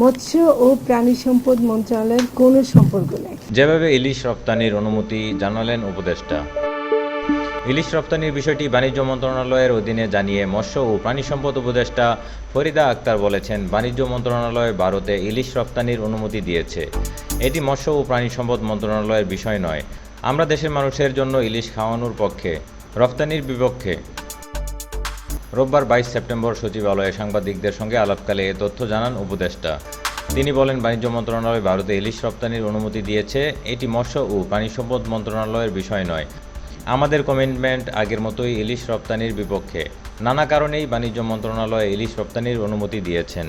মৎস্য ও প্রাণী সম্পদ মন্ত্রণালয়ের কোনো সম্পর্ক নেই। যেভাবে ইলিশ রপ্তানির অনুমতি জানালেন উপদেষ্টা। ইলিশ রপ্তানির বিষয়টি বাণিজ্য মন্ত্রণালয়ের অধীনে জানিয়ে মৎস্য ও প্রাণী সম্পদ উপদেষ্টা ফরিদা আক্তার বলেছেন, বাণিজ্য মন্ত্রণালয় ভারতে ইলিশ রপ্তানির অনুমতি দিয়েছে। এটি মৎস্য ও প্রাণী সম্পদ মন্ত্রণালয়ের বিষয় নয়। আমরা দেশের মানুষের জন্য ইলিশ খাওয়ানোর পক্ষে, রপ্তানির বিপক্ষে রোববার বাইশ সেপ্টেম্বর সচিবালয়ে সাংবাদিকদের সঙ্গে আলাপকালে এ তথ্য জানান উপদেষ্টা। তিনি বলেন, বাণিজ্য মন্ত্রণালয় ভারতে ইলিশ রপ্তানির অনুমতি দিয়েছে। এটি মৎস্য ও প্রাণী সম্পদ মন্ত্রণালয়ের বিষয় নয়। আমাদের কমিটমেন্ট আগের মতোই ইলিশ রপ্তানির বিপক্ষে। নানা কারণেই বাণিজ্য মন্ত্রণালয় ইলিশ রপ্তানির অনুমতি দিয়েছেন।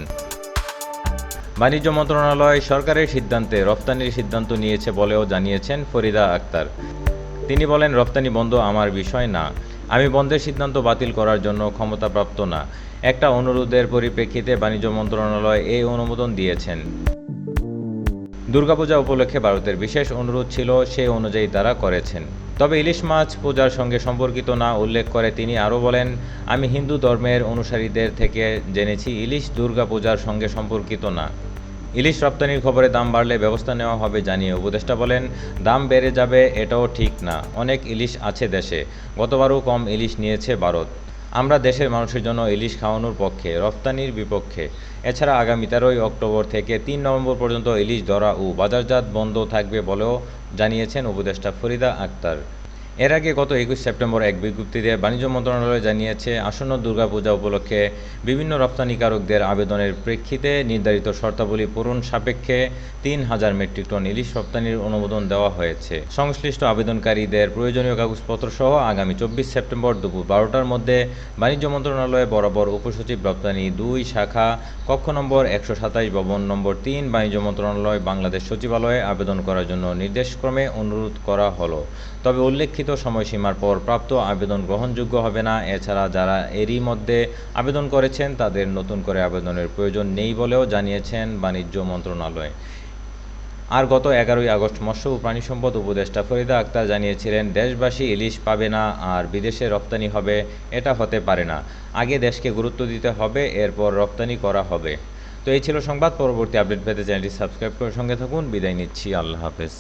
বাণিজ্য মন্ত্রণালয় সরকারের সিদ্ধান্তে রপ্তানির সিদ্ধান্ত নিয়েছে বলেও জানিয়েছেন ফরিদা আক্তার। তিনি বলেন, রপ্তানি বন্ধ আমার বিষয় না। আমি বন্ধের সিদ্ধান্ত বাতিল করার জন্য ক্ষমতাপ্রাপ্ত না। একটা অনুরোধের পরিপ্রেক্ষিতে বাণিজ্য মন্ত্রণালয় এই অনুমোদন দিয়েছেন। দুর্গাপূজা উপলক্ষে ভারতের বিশেষ অনুরোধ ছিল সেই অনুযায়ী তারা করেছেন। তবে ইলিশ মাছ পূজার সঙ্গে সম্পর্কিত না উল্লেখ করে তিনি আরও বলেন, আমি হিন্দু ধর্মের অনুসারীদের থেকে জেনেছি ইলিশ দুর্গাপূজার সঙ্গে সম্পর্কিত না। ইলিশ রপ্তানির খবরে দাম বাড়লে ব্যবস্থা নেওয়া হবে জানিয়ে উপদেষ্টা বলেন, দাম বেড়ে যাবে এটাও ঠিক না। অনেক ইলিশ আছে দেশে। গতবারও কম ইলিশ নিয়েছে ভারত। আমরা দেশের মানুষের জন্য ইলিশ খাওয়ানোর পক্ষে, রপ্তানির বিপক্ষে। এছাড়া আগামী তেরোই অক্টোবর থেকে তিন নভেম্বর পর্যন্ত ইলিশ ধরা ও বাজারজাত বন্ধ থাকবে বলেও জানিয়েছেন উপদেষ্টা ফরিদা আক্তার। এর আগে গত একুশ সেপ্টেম্বর এক বিজ্ঞপ্তিতে বাণিজ্য মন্ত্রণালয় জানিয়েছে, আসন্ন দুর্গাপূজা উপলক্ষে বিভিন্ন রপ্তানিকারকদের আবেদনের প্রেক্ষিতে নির্ধারিত শর্তাবলী পূরণ সাপেক্ষে তিন হাজার মেট্রিক টন ইলিশ রপ্তানির অনুমোদন দেওয়া হয়েছে। সংশ্লিষ্ট আবেদনকারীদের প্রয়োজনীয় কাগজপত্র সহ আগামী চব্বিশ সেপ্টেম্বর দুপুর বারোটার মধ্যে বাণিজ্য মন্ত্রণালয়ে বরাবর উপসচিব রপ্তানি দুই শাখা, কক্ষ নম্বর একশো সাতাইশ ভবন নম্বর তিন, বাণিজ্য মন্ত্রণালয়, বাংলাদেশ সচিবালয়ে আবেদন করার জন্য নির্দেশক্রমে অনুরোধ করা হলো। তবে উল্লেখিত সময়সীমার পর প্রাপ্ত আবেদন গ্রহণযোগ্য হবে না। এছাড়া যারা এরই মধ্যে আবেদন করেছেন, তাদের নতুন করে আবেদনের প্রয়োজন নেই বলেও জানিয়েছেন বাণিজ্য মন্ত্রণালয়। আর গত এগারোই আগস্ট মৎস্য ও প্রাণী সম্পদ উপদেষ্টা ফরিদা আক্তার জানিয়েছিলেন, দেশবাসী ইলিশ পাবে না আর বিদেশে রপ্তানি হবে, এটা হতে পারে না। আগে দেশকে গুরুত্ব দিতে হবে, এরপর রপ্তানি করা হবে। তো এই ছিল সংবাদ। পরবর্তী আপডেট পেতে চ্যানেলটি সাবস্ক্রাইব করে সঙ্গে থাকুন। বিদায় নিচ্ছি। আল্লাহ হাফেজ।